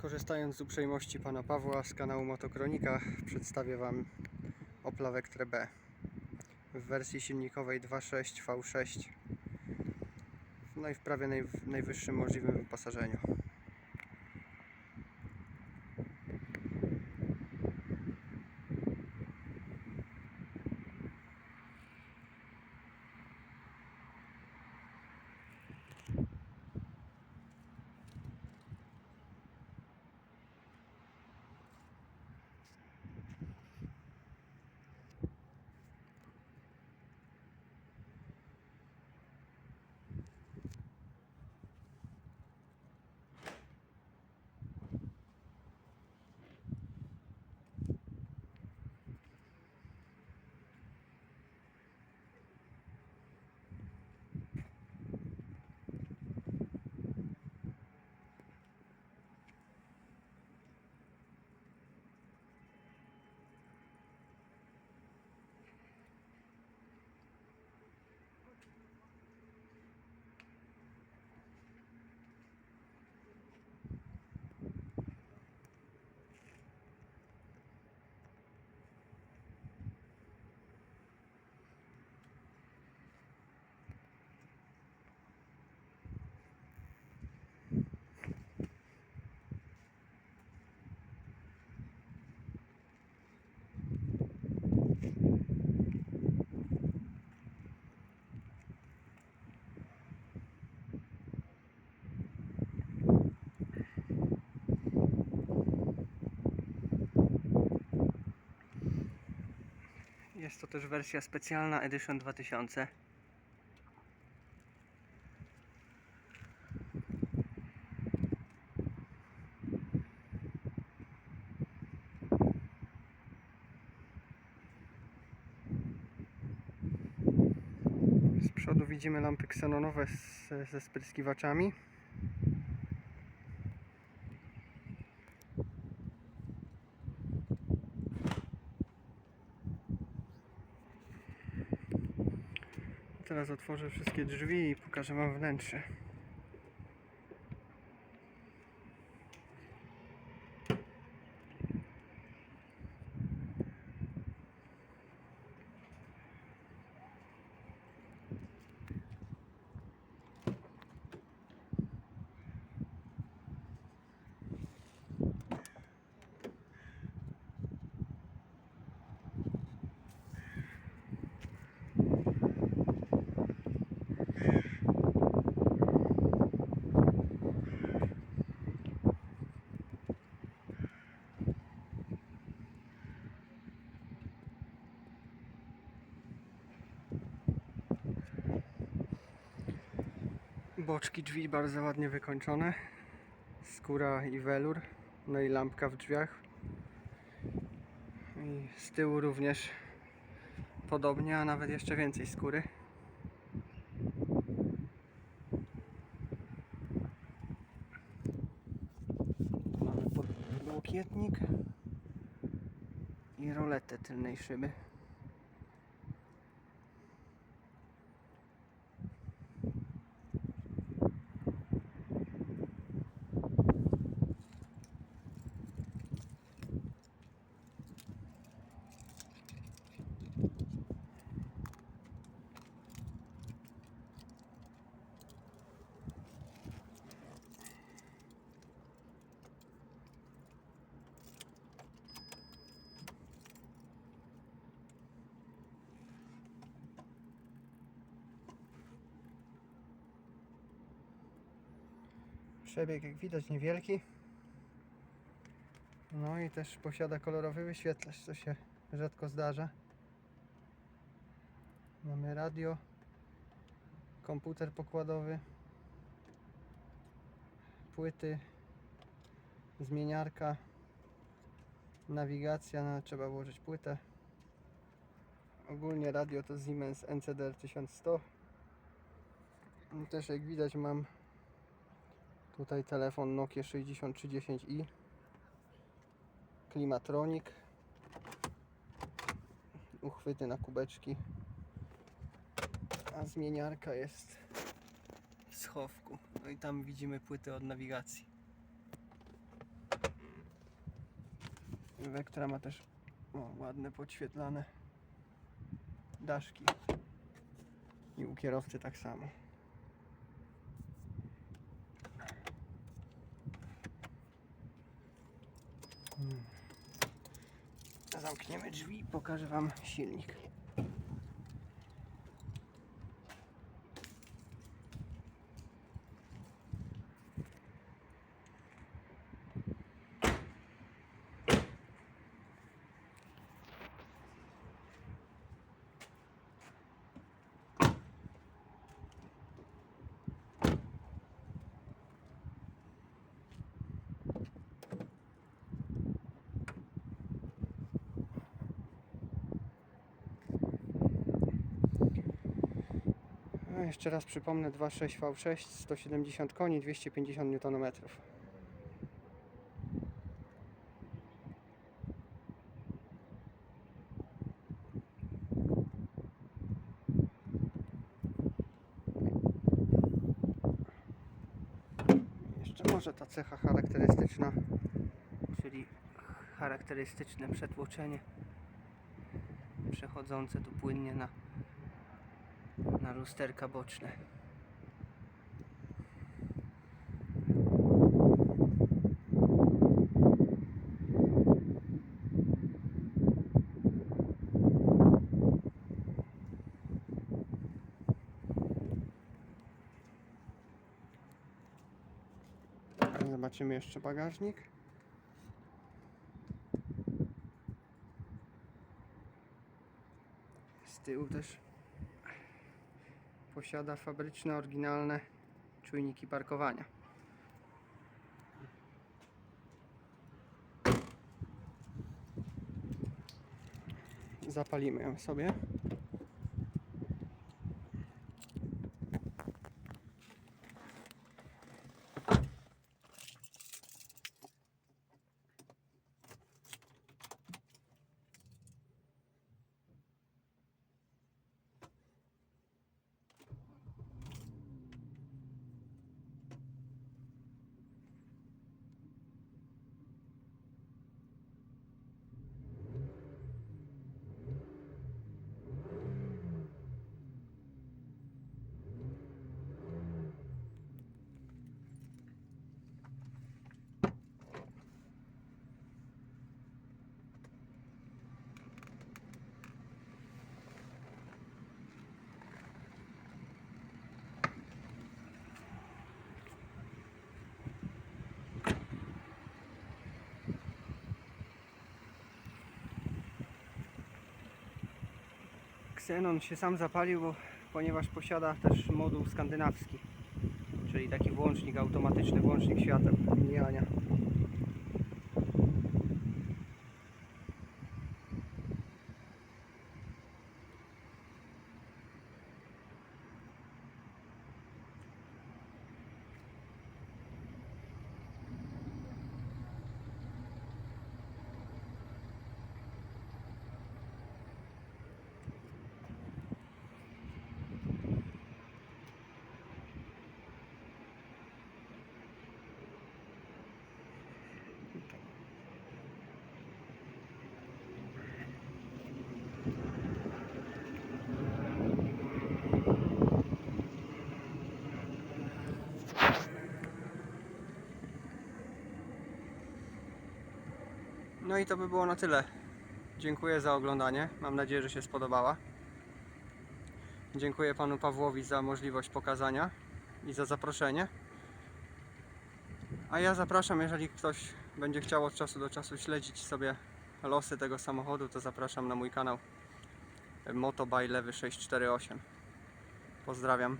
Korzystając z uprzejmości pana Pawła z kanału Motokronika przedstawię wam Opla Vectre B w wersji silnikowej 2.6 V6 no i w prawie naj, najwyższym możliwym wyposażeniu. To też wersja specjalna Edition 2000. Z przodu widzimy lampy ksenonowe z, ze spryskiwaczami. Teraz otworzę wszystkie drzwi i pokażę Wam wnętrze. Boczki drzwi bardzo ładnie wykończone. Skóra i welur. No i lampka w drzwiach. I z tyłu również podobnie, a nawet jeszcze więcej skóry. Mamy podłokietnik i roletę tylnej szyby. Przebieg jak widać niewielki. No i też posiada kolorowy wyświetlacz, co się rzadko zdarza. Mamy radio, komputer pokładowy, płyty, zmieniarka, nawigacja, no, trzeba włożyć płytę. Ogólnie radio to Siemens NCDR 1100. I Też jak widać mam Tutaj telefon Nokia 6310i. Klimatronik. Uchwyty na kubeczki. A zmieniarka jest w schowku. No i tam widzimy płyty od nawigacji. Wektra ma też o, ładne podświetlane daszki. I u kierowcy tak samo. Zamkniemy drzwi i pokażę Wam silnik. A jeszcze raz przypomnę 2.6 V6 170 koni 250 Nm. Jeszcze może ta cecha charakterystyczna, czyli charakterystyczne przetłoczenie przechodzące tu płynnie na na lusterka boczne. Zobaczymy jeszcze bagażnik. Z tyłu też posiada fabryczne, oryginalne czujniki parkowania. Zapalimy ją sobie. Xenon się sam zapalił, bo, ponieważ posiada też moduł skandynawski, czyli taki włącznik, automatyczny włącznik świateł mijania. No i to by było na tyle. Dziękuję za oglądanie. Mam nadzieję, że się spodobała. Dziękuję panu Pawłowi za możliwość pokazania i za zaproszenie. A ja zapraszam, jeżeli ktoś będzie chciał od czasu do czasu śledzić sobie losy tego samochodu, to zapraszam na mój kanał Motobuy Lewy 648. Pozdrawiam.